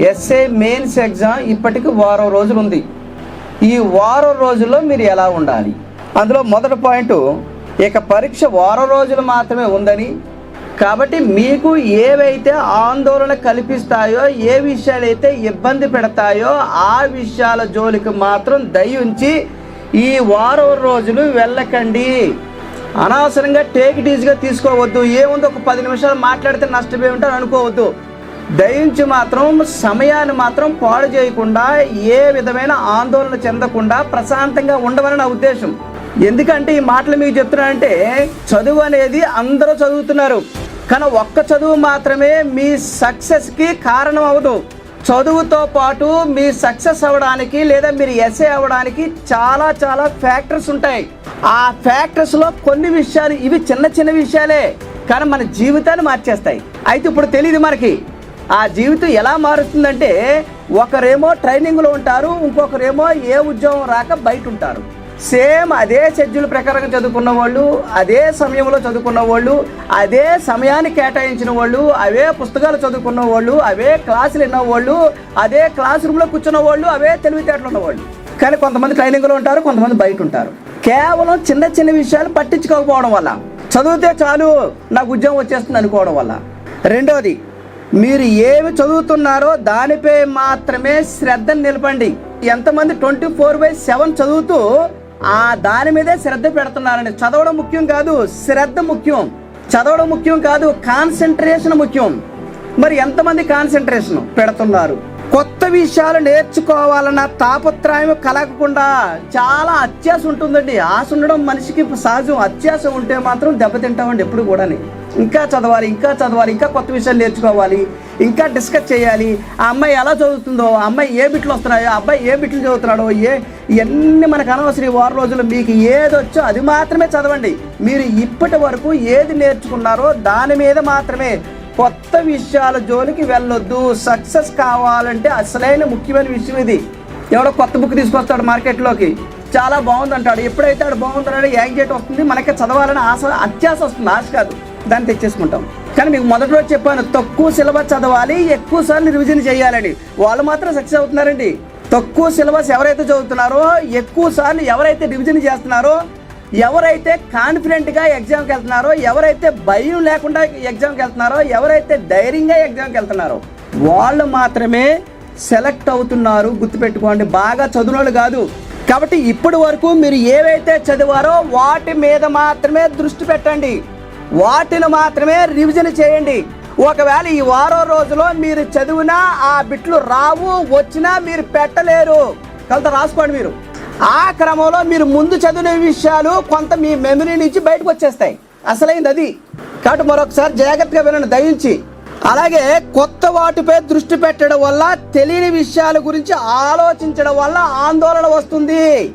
SA mains exam ఇప్పటికి వారం రోజులు ఉంది. ఈ వారం రోజుల్లో మీరు ఎలా ఉండాలి? అందులో మొదటి పాయింట్ ఇక పరీక్ష వారం రోజులు మాత్రమే ఉందని. కాబట్టి మీకు ఏవైతే ఆందోళన కల్పిస్తాయో ఏ విషయాలైతే ఇబ్బంది పెడతాయో ఆ విషయాల జోలికి మాత్రం దయించి ఈ వారం రోజులు వెళ్ళకండి. అనవసరంగా టేక్ ఇట్ ఈజీగా తీసుకోవద్దు. ఏముంది ఒక పది నిమిషాలు మాట్లాడితే నష్టమే ఉంటారు అనుకోవద్దు. దయించి మాత్రం సమయాన్ని మాత్రం పాడు చేయకుండా ఏ విధమైన ఆందోళన చెందకుండా ప్రశాంతంగా ఉండవని నా ఉద్దేశం. ఎందుకంటే ఈ మాటలు మీకు చెప్తున్నానంటే చదువు అనేది అందరూ చదువుతున్నారు. కానీ ఒక్క చదువు మాత్రమే మీ సక్సెస్కి కారణం అవ్వదు. చదువుతో పాటు మీ సక్సెస్ అవ్వడానికి లేదా మీరు ఎస్ఏ అవ్వడానికి చాలా చాలా ఫ్యాక్టర్స్ ఉంటాయి. ఆ ఫ్యాక్టర్స్లో కొన్ని విషయాలు ఇవి చిన్న చిన్న విషయాలే. కానీ మన జీవితాన్ని మార్చేస్తాయి. అయితే ఇప్పుడు తెలియదు మనకి. ఆ జీవితం ఎలా మారుతుందంటే ఒకరేమో ట్రైనింగ్లో ఉంటారు ఇంకొకరేమో ఏ ఉద్యోగం రాక బయట ఉంటారు సేమ్ అదే షెడ్యూల్ ప్రకారంగా చదువుకున్న వాళ్ళు అదే సమయంలో చదువుకున్న వాళ్ళు అదే సమయాన్ని కేటాయించిన వాళ్ళు అవే పుస్తకాలు చదువుకున్న వాళ్ళు అవే క్లాసులు విన్న వాళ్ళు అదే క్లాస్ రూమ్లో కూర్చున్న వాళ్ళు అవే తెలివితేటలు ఉన్నవాళ్ళు కానీ కొంతమంది ట్రైనింగ్లో ఉంటారు కొంతమంది బయట ఉంటారు కేవలం చిన్న చిన్న విషయాలు పట్టించుకోకపోవడం వల్ల చదివితే చాలు నాకు ఉద్యోగం వచ్చేస్తుంది అనుకోవడం వల్ల. రెండోది మీరు ఏమి చదువుతున్నారో దానిపై మాత్రమే శ్రద్ధ నిలపండి. ఎంతమంది ట్వంటీ ఫోర్ బై సెవెన్ చదువుతూ ఆ దాని మీదే శ్రద్ధ పెడుతున్నారండి. చదవడం ముఖ్యం కాదు శ్రద్ధ ముఖ్యం. చదవడం ముఖ్యం కాదు కాన్సన్ట్రేషన్ ముఖ్యం. మరి ఎంతమంది కాన్సన్ట్రేషన్ పెడుతున్నారు? కొత్త విషయాలు నేర్చుకోవాలన్న తాపత్రయం కలగకుండా చాలా అత్యాస ఉంటుందండి. ఆశ ఉండడం మనిషికి సహజం. అత్యాస ఉంటే మాత్రం దెబ్బతింటామండి ఎప్పుడు కూడా ఇంకా చదవాలి ఇంకా చదవాలి ఇంకా కొత్త విషయాలు నేర్చుకోవాలి ఇంకా డిస్కస్ చేయాలి. ఆ అమ్మాయి ఎలా చదువుతుందో ఆ అమ్మాయి ఏ బిట్లు వస్తున్నాయో ఆ అబ్బాయి ఏ బిట్లు చదువుతున్నాడో ఏ ఇవన్నీ మనకు అనవసరం ఈ వారం రోజులు మీకు ఏది వచ్చో అది మాత్రమే చదవండి. మీరు ఇప్పటి వరకు ఏది నేర్చుకున్నారో దాని మీద మాత్రమే. కొత్త విషయాల జోలికి వెళ్ళొద్దు. సక్సెస్ కావాలంటే అసలైన ముఖ్యమైన విషయం ఇది. ఎవడో కొత్త బుక్ తీసుకొస్తాడు మార్కెట్లోకి. చాలా బాగుంది అంటాడు ఎప్పుడైతే ఆడు బాగుందన్నాడు యాంగ్జైటీ వస్తుంది. మనకే చదవాలని ఆశ అత్యాశ వస్తుంది. ఆశ కాదు. దాన్ని తెచ్చేసుకుంటాం. కానీ మీకు మొదటి రోజు చెప్పాను తక్కువ సిలబస్ చదవాలి ఎక్కువ సార్లు రివిజన్ చేయాలని. వాళ్ళు మాత్రం సక్సెస్ అవుతున్నారండి. తక్కువ సిలబస్ ఎవరైతే చదువుతున్నారో ఎక్కువ సార్లు ఎవరైతే రివిజన్ చేస్తున్నారో ఎవరైతే కాన్ఫిడెంట్గా ఎగ్జామ్కి వెళ్తున్నారో ఎవరైతే భయం లేకుండా ఎగ్జామ్కి వెళ్తున్నారో ఎవరైతే ధైర్యంగా ఎగ్జామ్కి వెళ్తున్నారో వాళ్ళు మాత్రమే సెలెక్ట్ అవుతున్నారు. గుర్తుపెట్టుకోండి బాగా చదువునోళ్ళు కాదు. కాబట్టి ఇప్పటి వరకు మీరు ఏవైతే చదివారో వాటి మీద మాత్రమే దృష్టి పెట్టండి. వాటిని మాత్రమే రివిజన్ చేయండి. ఒకవేళ ఈ వారం రోజులో మీరు చదివినా ఆ బిట్లు రావు వచ్చినా మీరు పెట్టలేరు. కొంత రాసుకోండి మీరు. ఆ క్రమంలో మీరు ముందు చదివిన విషయాలు కొంత మీ మెమరీ నుంచి బయటకు వచ్చేస్తాయి. అసలైంది అది. కాబట్టి మరొకసారి జాగ్రత్తగా వినండి దయించి. అలాగే కొత్త వాటిపై దృష్టి పెట్టడం వల్ల తెలియని విషయాల గురించి ఆలోచించడం వల్ల ఆందోళన వస్తుంది.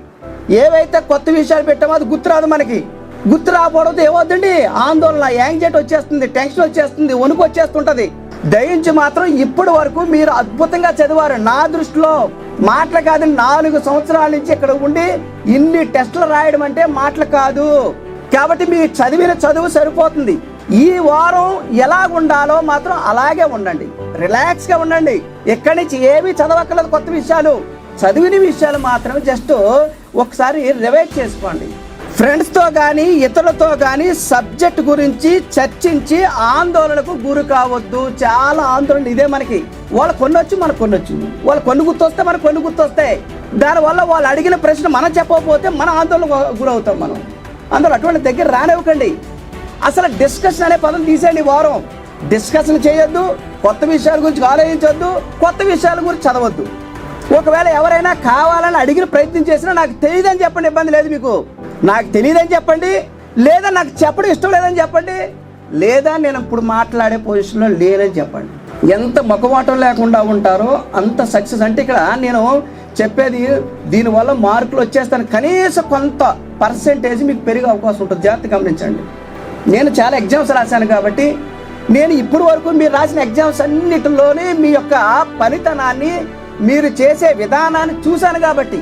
ఏవైతే కొత్త విషయాలు పెట్టామో అది గుర్తురాదు మనకి. గుర్తు రాకపోవడంతో ఏమవుతుంది ఆందోళన యాంగ్జైటీ వచ్చేస్తుంది టెన్షన్ వచ్చేస్తుంది వణుకు వచ్చేస్తుంటది. దయించి మాత్రం ఇప్పటి వరకు మీరు అద్భుతంగా చదివారు. నా దృష్టిలో మాటలు కాదు నాలుగు సంవత్సరాల నుంచి ఇక్కడ ఉండి ఇన్ని టెస్టులు రాయడం అంటే మాటలు కాదు. కాబట్టి మీరు చదివిన చదువు సరిపోతుంది. ఈ వారం ఎలా ఉండాలో మాత్రం అలాగే ఉండండి. రిలాక్స్గా ఉండండి. ఎక్కడి నుంచి ఏమీ చదవక్కర్లేదు కొత్త విషయాలు. చదివిన విషయాలు మాత్రం జస్ట్ ఒకసారి రివైజ్ చేసుకోండి. ఫ్రెండ్స్తో కానీ ఇతరులతో కానీ సబ్జెక్ట్ గురించి చర్చించి ఆందోళనకు గురి కావద్దు. చాలా ఆందోళన ఇదే మనకి. వాళ్ళు కొనొచ్చు మనకు కొనొచ్చు. వాళ్ళు కొన్ని గుర్తొస్తే మనకు కొన్ని గుర్తొస్తాయి దానివల్ల వాళ్ళు అడిగిన ప్రశ్న మనం చెప్పకపోతే మన ఆందోళన గురవుతాం మనం. అందులో అటువంటి దగ్గర రానివ్వకండి. అసలు డిస్కషన్ అనే పదం తీసేయండి వారం. డిస్కషన్ చేయొద్దు కొత్త విషయాల గురించి ఆలోచించొద్దు కొత్త విషయాల గురించి చదవద్దు. ఒకవేళ ఎవరైనా కావాలని అడిగిన ప్రయత్నం చేసినా నాకు తెలియదని చెప్పండి ఇబ్బంది లేదు మీకు. నాకు తెలియదని చెప్పండి లేదా నాకు చెప్పడం ఇష్టం లేదని చెప్పండి లేదా నేను ఇప్పుడు మాట్లాడే పొజిషన్లో లేనని చెప్పండి. ఎంత ముఖమాటం లేకుండా ఉంటారో అంత సక్సెస్ అంటే ఇక్కడ నేను చెప్పేది దీనివల్ల మార్కులు వచ్చేస్తాను. కనీసం కొంత పర్సెంటేజ్ మీకు పెరిగే అవకాశం ఉంటుంది. జాగ్రత్త గమనించండి. నేను చాలా ఎగ్జామ్స్ రాశాను కాబట్టి నేను ఇప్పుడు వరకు మీరు రాసిన ఎగ్జామ్స్ అన్నిటిలోనే మీ యొక్క పనితనాన్ని మీరు చేసే విధానాన్ని చూశాను కాబట్టి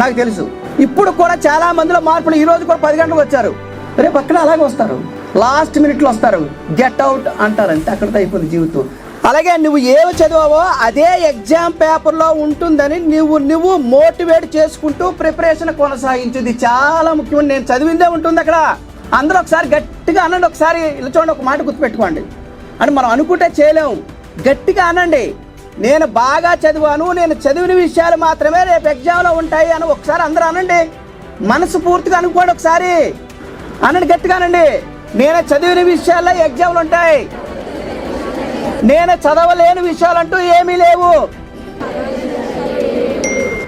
నాకు తెలుసు. ఇప్పుడు కూడా చాలా మందిలో మార్పులు ఈ రోజు కూడా పది గంటలకు వచ్చారు. రేపు అక్కడ అలాగే వస్తారు. లాస్ట్ మినిట్లో వస్తారు. గెట్ అవుట్ అంటారు. అంతే అక్కడితో అయిపోయింది జీవితం. అలాగే నువ్వు ఏమి చదివావో అదే ఎగ్జామ్ పేపర్లో ఉంటుందని నువ్వు నువ్వు మోటివేట్ చేసుకుంటూ ప్రిపరేషన్ కొనసాగించింది. చాలా ముఖ్యం నేను చదివిందే ఉంటుంది అక్కడ. అందరూ ఒకసారి గట్టిగా అనండి. ఒకసారి ఇలా చూడండి ఒక మాట గుర్తుపెట్టుకోండి. అని మనం అనుకుంటే చేయలేము గట్టిగా అనండి. నేను బాగా చదివాను నేను చదివిన విషయాలు మాత్రమే రేపు ఎగ్జామ్లో ఉంటాయి అని ఒకసారి అందరూ అనండి. మనసు పూర్తిగా అనుకోండి ఒకసారి. అనండి గట్టిగా అనండి. నేను చదివిన విషయాల్లో ఎగ్జామ్లు ఉంటాయి. నేను చదవలేని విషయాలంటూ ఏమీ లేవు.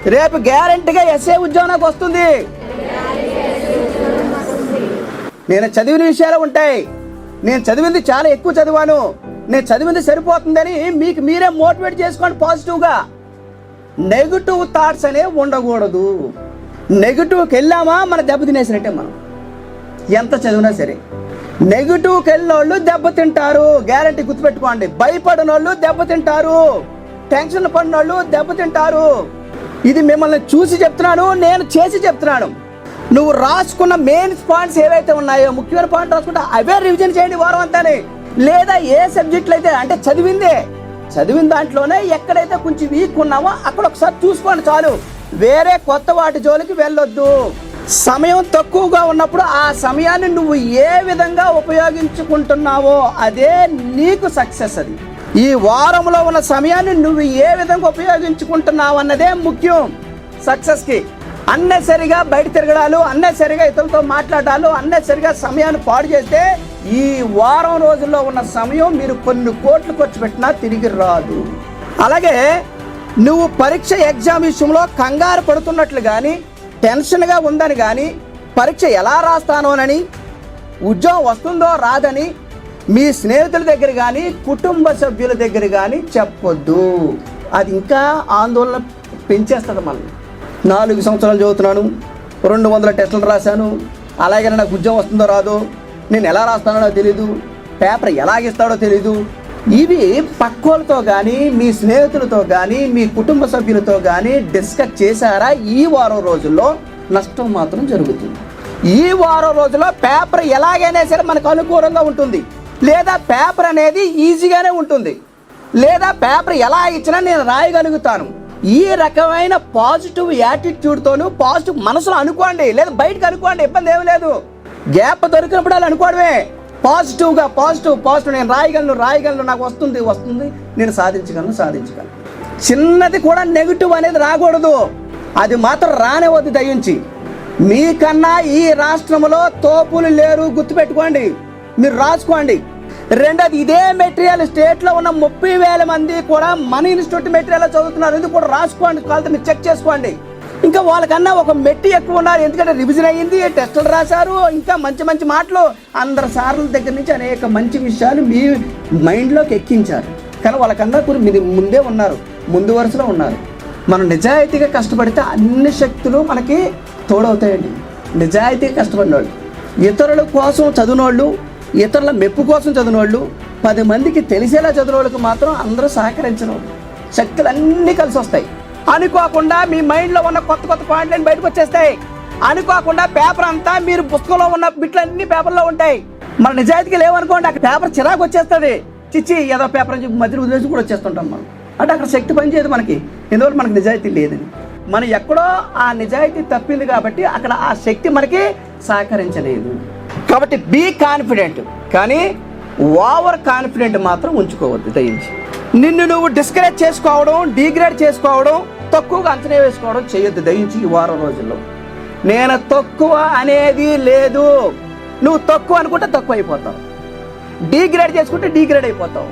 రేపు గ్యారంటీగా ఎస్ఏ ఉద్యోగం నాకు వస్తుంది. నేను చదివిన విషయాలు ఉంటాయి. నేను చదివింది చాలా ఎక్కువ చదివాను. నేను చదివింది సరిపోతుందని మీకు మీరే మోటివేట్ చేసుకోండి పాజిటివ్గా. నెగిటివ్ థాట్స్ అనేవి ఉండకూడదు. నెగిటివ్కి వెళ్ళామా? మన దెబ్బ తినేసినట్టే మనం. ఎంత చదివినా సరే. నెగిటివ్కి వెళ్ళిన వాళ్ళు దెబ్బతింటారు గ్యారంటీ గుర్తుపెట్టుకోండి. భయపడిన వాళ్ళు దెబ్బతింటారు టెన్షన్ పడిన వాళ్ళు దెబ్బతింటారు ఇది మిమ్మల్ని చూసి చెప్తున్నాను నేను చేసి చెప్తున్నాను. నువ్వు రాసుకున్న మెయిన్ పాయింట్స్ ఏవైతే ఉన్నాయో ముఖ్యమైన పాయింట్ రాసుకుంటే అవే రివిజన్ చేయండి వారం అంతానే. లేదా ఏ సబ్జెక్టులు అయితే అంటే చదివిందే చదివిన దాంట్లోనే ఎక్కడైతే కొంచెం వీక్ ఉన్నామో అక్కడ ఒకసారి చూసుకోండి చాలు. వేరే కొత్త వాటి జోలికి వెళ్ళొద్దు. సమయం తక్కువగా ఉన్నప్పుడు ఆ సమయాన్ని నువ్వు ఏ విధంగా ఉపయోగించుకుంటున్నావో అదే నీకు సక్సెస్ అది. ఈ వారంలో ఉన్న సమయాన్ని నువ్వు ఏ విధంగా ఉపయోగించుకుంటున్నావు అన్నదే ముఖ్యం సక్సెస్కి అన్నెసరిగా బయట తిరగడాలు అన్నెసరిగా ఇతరులతో మాట్లాడాలు అన్నెసరిగా సమయాన్ని పాడు చేస్తే ఈ వారం రోజుల్లో ఉన్న సమయం మీరు కొన్ని కోట్లు ఖర్చు పెట్టినా తిరిగి రాదు. అలాగే నువ్వు పరీక్ష ఎగ్జామ్ విషయంలో కంగారు పడుతున్నట్లు కానీ టెన్షన్గా ఉందని కానీ పరీక్ష ఎలా రాస్తానోనని ఉద్యోగం వస్తుందో రాదని మీ స్నేహితుల దగ్గర కానీ కుటుంబ సభ్యుల దగ్గర కానీ చెప్పొద్దు. అది ఇంకా ఆందోళన పెంచేస్తుంది మనల్ని. నాలుగు సంవత్సరాలు చదువుతున్నాను రెండు వందల టెస్టులు రాశాను అలాగే నాకు ఉద్యోగం వస్తుందో రాదో నేను ఎలా రాస్తానో తెలీదు పేపర్ ఎలాగిస్తాడో తెలీదు. ఇవి పక్కోళ్ళతో కానీ మీ స్నేహితులతో కానీ మీ కుటుంబ సభ్యులతో కానీ డిస్కస్ చేశారా? ఈ వారం రోజుల్లో నష్టం మాత్రం జరుగుతుంది. ఈ వారం రోజుల్లో పేపర్ ఎలాగైనా సరే మనకు అనుకూలంగా ఉంటుంది. లేదా పేపర్ అనేది ఈజీగానే ఉంటుంది. లేదా పేపర్ ఎలా ఇచ్చినా నేను రాయగలుగుతాను. ఈ రకమైన పాజిటివ్ యాటిట్యూడ్తోనూ పాజిటివ్ మనసులో అనుకోండి లేదా బయటకు అనుకోండి ఇబ్బంది ఏమి లేదు. గ్యాప్ దొరికినప్పుడు అలా అనుకోవడమే. పాజిటివ్గా పాజిటివ్ పాజిటివ్ నేను రాయగలను రాయగలను నాకు వస్తుంది వస్తుంది. నేను సాధించగలను సాధించగలను. చిన్నది కూడా నెగిటివ్ అనేది రాకూడదు. అది మాత్రం రానివద్దు దయించి మీకన్నా ఈ రాష్ట్రంలో తోపులు లేరు గుర్తుపెట్టుకోండి. మీరు రాసుకోండి. రెండోది ఇదే మెటీరియల్ స్టేట్లో ఉన్న ముప్పై వేల మంది కూడా మన ఇన్స్టిట్యూట్ మెటీరియల్ చదువుతున్నారు. ఇది కూడా రాసుకోండి కావాలి మీరు చెక్ చేసుకోండి. ఇంకా వాళ్ళకన్నా ఒక మెట్టి ఎక్కువ ఉన్నారు. ఎందుకంటే రివిజన్ అయ్యింది టెస్టులు రాశారు. ఇంకా మంచి మంచి మాటలు అందరు సార్ల దగ్గర నుంచి అనేక మంచి విషయాలు మీ మైండ్లోకి ఎక్కించారు. కానీ వాళ్ళకన్నా కూడా మీరు ముందే ఉన్నారు ముందు వరుసలో ఉన్నారు. మనం నిజాయితీగా కష్టపడితే అన్ని శక్తులు మనకి తోడవుతాయండి. నిజాయితీగా కష్టపడిన వాళ్ళు ఇతరుల కోసం చదివినోళ్ళు ఇతరుల మెప్పు కోసం చదివినోళ్ళు పది మందికి తెలిసేలా చదివినోళ్ళకి మాత్రం అందరూ సహకరించిన శక్తులు అన్నీ కలిసి వస్తాయి అనుకోకుండా మీ మైండ్లో ఉన్న కొత్త కొత్త పాయింట్లన్నీ బయటకు వచ్చేస్తాయి. అనుకోకుండా పేపర్ అంతా మీరు పుస్తకంలో ఉన్న బిట్లన్నీ పేపర్లో ఉంటాయి. మన నిజాయితీకి లేవనుకోండి అక్కడ పేపర్ చిరాకు వచ్చేస్తుంది. చిచ్చి ఏదో పేపర్ అని చెప్పి మధ్యలో వదిలేసి కూడా వచ్చేస్తుంటాం మనం. అంటే అక్కడ శక్తి పనిచేయదు మనకి. ఎందువల్ల మనకి నిజాయితీ లేదని. మనం ఎక్కడో ఆ నిజాయితీ తప్పింది కాబట్టి అక్కడ ఆ శక్తి మనకి సహకరించలేదు. కాబట్టి బీ కాన్ఫిడెంట్ కానీ ఓవర్ కాన్ఫిడెంట్ మాత్రం ఉంచుకోవద్దు దయించి. నిన్ను నువ్వు డిస్కరేజ్ చేసుకోవడం డిగ్రేడ్ చేసుకోవడం తక్కువగా అంచనా వేసుకోవడం చేయొద్దు. దయించి ఈ వారం రోజుల్లో. నేను తక్కువ అనేది లేదు. నువ్వు తక్కువ అనుకుంటే తక్కువ అయిపోతావు. డీగ్రేడ్ చేసుకుంటే డిగ్రేడ్ అయిపోతావు.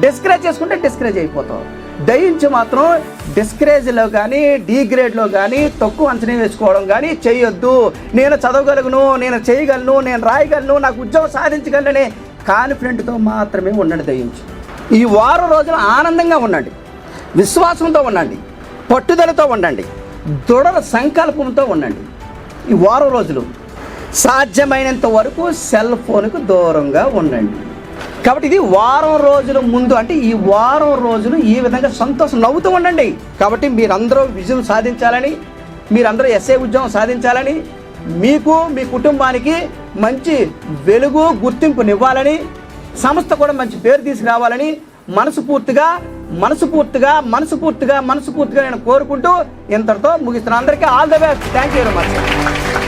డిస్కరేజ్ చేసుకుంటే డిస్కరేజ్ అయిపోతావు. దయించి మాత్రం డిస్కరేజ్లో కానీ డీగ్రేడ్లో కానీ తక్కువ అంచనా వేసుకోవడం కానీ చేయొద్దు. నేను చదవగలను నేను చేయగలను నేను రాయగలను నాకు ఉద్యోగం సాధించగలనే కాన్ఫిడెంట్తో మాత్రమే ఉండండి దయించు. ఈ వారం రోజులు ఆనందంగా ఉండండి. విశ్వాసంతో ఉండండి. పట్టుదలతో ఉండండి. దృఢ సంకల్పంతో ఉండండి. ఈ వారం రోజులు సాధ్యమైనంత వరకు సెల్ ఫోన్కు దూరంగా ఉండండి. కాబట్టి ఇది వారం రోజుల ముందు అంటే ఈ వారం రోజులు ఈ విధంగా సంతోషం నవ్వుతూ ఉండండి. కాబట్టి మీరందరూ విజయం సాధించాలని మీరందరూ ఎస్ఏ ఉద్యోగం సాధించాలని మీకు మీ కుటుంబానికి మంచి వెలుగు గుర్తింపునివ్వాలని సంస్థ కూడా మంచి పేరు తీసుకురావాలని మనసు పూర్తిగా మనసు పూర్తిగా నేను కోరుకుంటూ ఇంతటితో ముగిస్తున్నాను. అందరికీ all the best. Thank you very much